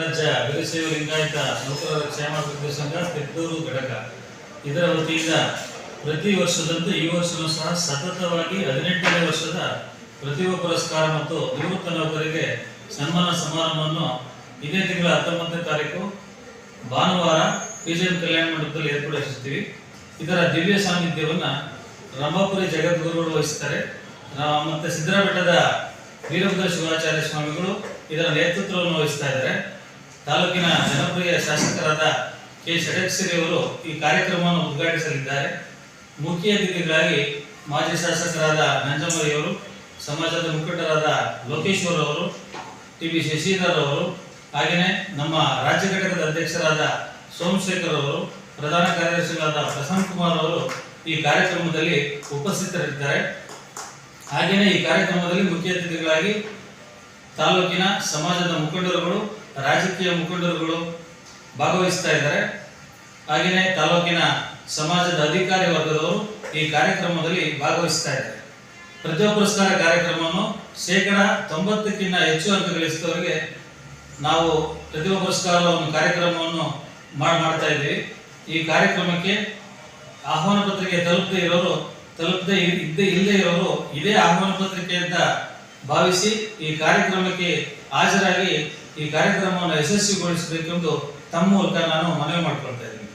ರಾಜ್ಯ ವೀರಶೈವ ಲಿಂಗಾಯತ ನೌಕರರ ಕ್ಷೇಮಾಭಿವೃದ್ಧಿ ಸಂಘ ತೆತ್ತೂರು ಘಟಕ. ಇದರ ವತಿಯಿಂದ ಪ್ರತಿ ವರ್ಷದಂತೆ ಈ ವರ್ಷವೂ ಸಹ ಸತತವಾಗಿ ಹದಿನೆಂಟನೇ ವರ್ಷದ ಪ್ರತಿಭಾ ಪುರಸ್ಕಾರ ಮತ್ತು ನಿವೃತ್ತ ನೌಕರಿಗೆ ಸನ್ಮಾನ ಸಮಾರಂಭವನ್ನು ಇದೇ ತಿಂಗಳ ಹತ್ತೊಂಬತ್ತನೇ ತಾರೀಕು ಭಾನುವಾರ ಪಿಜಿಎಂ ಕಲ್ಯಾಣ ಮಂಟಪದಲ್ಲಿ ಏರ್ಪಡಿಸುತ್ತೀವಿ. ಇದರ ದಿವ್ಯ ಸಾನ್ನಿಧ್ಯವನ್ನು ರಂಭಾಪುರಿ ಜಗದ್ಗುರುಗಳು ವಹಿಸ್ತಾರೆ ಮತ್ತು ಮತ್ತೆ ಸಿದ್ದರಬೆಟ್ಟದ ವೀರಭದ್ರ ಶಿವಾಚಾರ್ಯ ಸ್ವಾಮಿಗಳು ಇದರ ನೇತೃತ್ವವನ್ನು ವಹಿಸ್ತಾ ಇದ್ದಾರೆ. ತಾಲೂಕಿನ ಜನಪ್ರಿಯ ಶಾಸಕರಾದ ಕೆ. ಷಡಕ್ಷರಿ ಅವರು ಈ ಕಾರ್ಯಕ್ರಮವನ್ನು ಉದ್ಘಾಟಿಸಲಿದ್ದಾರೆ. ಮುಖ್ಯ ಅತಿಥಿಗಳಾಗಿ ಮಾಜಿ ಶಾಸಕರಾದ ನಂಜಮರಿಯವರು ಸಮಾಜದ ಮುಖಂಡರಾದ ಲೋಕೇಶ್ವರ್ ಅವರು, ಟಿ. ಬಿ. ಶಶಿಧರ್ ಅವರು ಹಾಗೆಯೇ ನಮ್ಮ ರಾಜ್ಯ ಘಟಕದ ಅಧ್ಯಕ್ಷರಾದ ಸೋಮಶೇಖರ್ ಅವರು, ಪ್ರಧಾನ ಕಾರ್ಯದರ್ಶಿಗಳಾದ ಪ್ರಶಾಂತ್ ಕುಮಾರ್ ಅವರು ಈ ಕಾರ್ಯಕ್ರಮದಲ್ಲಿ ಉಪಸ್ಥಿತರಿದ್ದಾರೆ. ಹಾಗೆಯೇ ಈ ಕಾರ್ಯಕ್ರಮದಲ್ಲಿ ಮುಖ್ಯ ಅತಿಥಿಗಳಾಗಿ ತಾಲೂಕಿನ ಸಮಾಜದ ಮುಖಂಡರುಗಳು ರಾಜಕೀಯ ಮುಖಂಡರುಗಳು ಭಾಗವಹಿಸ್ತಾ ಇದ್ದಾರೆ. ಹಾಗೆಯೇ ತಾಲೂಕಿನ ಸಮಾಜದ ಅಧಿಕಾರಿ ವರ್ಗದವರು ಈ ಕಾರ್ಯಕ್ರಮದಲ್ಲಿ ಭಾಗವಹಿಸ್ತಾ ಇದ್ದಾರೆ. ಪ್ರತಿಭಾ ಪುರಸ್ಕಾರ ಕಾರ್ಯಕ್ರಮವನ್ನು ಶೇಕಡ ತೊಂಬತ್ತಕ್ಕಿಂತ ಹೆಚ್ಚು ಅಂಕ ಗಳಿಸಿದವರಿಗೆ ನಾವು ಪ್ರತಿಭಾ ಪುರಸ್ಕಾರ ಒಂದು ಕಾರ್ಯಕ್ರಮವನ್ನು ಮಾಡ್, ಮಾಡ್ತಾ ಇದ್ದೀವಿ. ಈ ಕಾರ್ಯಕ್ರಮಕ್ಕೆ ಆಹ್ವಾನ ಪತ್ರಿಕೆ ತಲುಪದೇ ಇರೋರು, ತಲುಪದೇ ಇದ್ದೇ ಇಲ್ಲದೆ ಇರೋರು ಇದೇ ಆಹ್ವಾನ ಪತ್ರಿಕೆ ಅಂತ ಭಾವಿಸಿ ಈ ಕಾರ್ಯಕ್ರಮಕ್ಕೆ ಹಾಜರಾಗಿ ಈ ಕಾರ್ಯಕ್ರಮವನ್ನು ಯಶಸ್ವಿಗೊಳಿಸಬೇಕೆಂದು ತಮ್ಮ ಮೂಲಕ ನಾನು ಮನವಿ ಮಾಡ್ಕೊಳ್ತಾ ಇದ್ದೀನಿ.